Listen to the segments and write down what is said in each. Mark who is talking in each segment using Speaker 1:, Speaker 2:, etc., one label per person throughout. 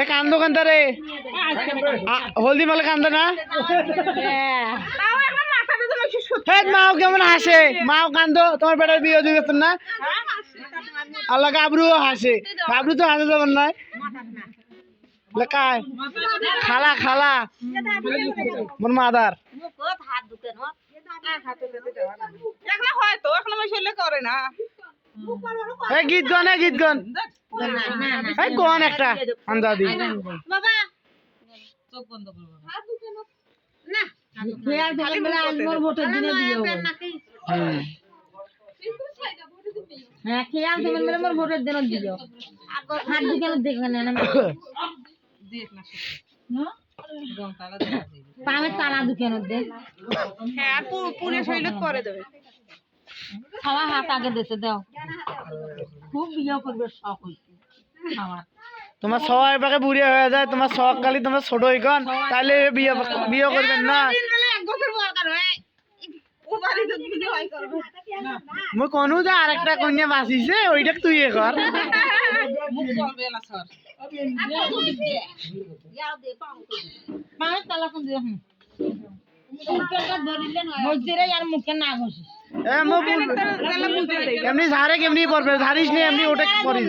Speaker 1: এ কান্দো কান্দা রে হলদি মালে কান্দো না? মাও কেমন হাসে? মাও কান্দো তোমার বেটার বিয়ে দিয়ে গেছেন না? আল্লাহ গাবরুও হাসে। গাবরু তো হাসে যাবেন লেখায় খালা খালা। More mother.
Speaker 2: এখন হয়তো এখন আমার ছেলে করে না।
Speaker 1: এ গীত গান কোন একটা
Speaker 3: হ্যাঁ। মোর ভোটের দিন দিও। হাত দিকে দেখবে না না? পামে তালা দুকেন দে
Speaker 2: হ্যাঁ পুরে শরীরে করে দেবে।
Speaker 3: খাওয়া হাত আগে দেশে দাও। খুব বিয়ে করবে শখ হইছে।
Speaker 1: তোমার সবাই পাকে বুড়িয়ে হয়ে যায়, তোমার শখ খালি তোমার ছোট ইকন তাহলে বিয়ে বিয়ে করবেন না। যে আরেকটা কন্যা তুই এ কর। এমনি ঝাড়ে কেমনি পড়বে ঝাড়িস নি, এমনি ওটা করিস।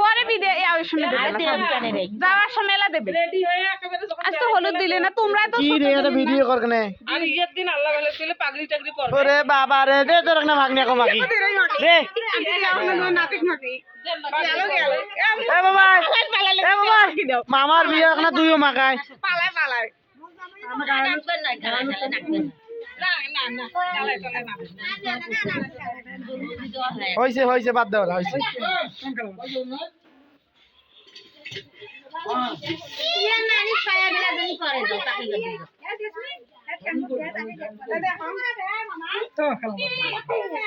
Speaker 2: পরে বিদে সময়
Speaker 3: রে
Speaker 2: যাওয়ার সময় এলা দেবে। আজ তো হলুদ দিলে না তোমরা তো
Speaker 1: কি রে এটা ভিডিও কর কেনে?
Speaker 4: আর ইয়ের দিন আল্লাহ ভালো পেলে পাগড়ি টাগড়ি পর
Speaker 1: ওরে বাবা রে দে তোর না ভাগনি কো মাগি। দে।
Speaker 2: নাতিক নাতি। গেল গেল।
Speaker 1: এ বাবা এ বাবা মামার বিয়ে এখন তুইও মাকাই
Speaker 2: পালায় পালায়। না না। না গালায় টালায় না
Speaker 1: হইছে হইছে বাদ দাও হইছে।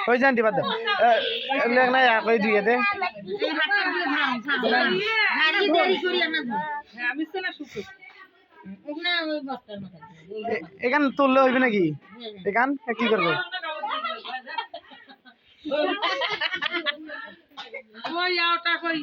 Speaker 1: হই জানতি বাদ দাও। লেখ না ইয়া দে।
Speaker 4: আমি শুকো
Speaker 1: এ- এখান তুললে হইবে নাকি? এখান কি করব?
Speaker 4: ওই আওটা কই?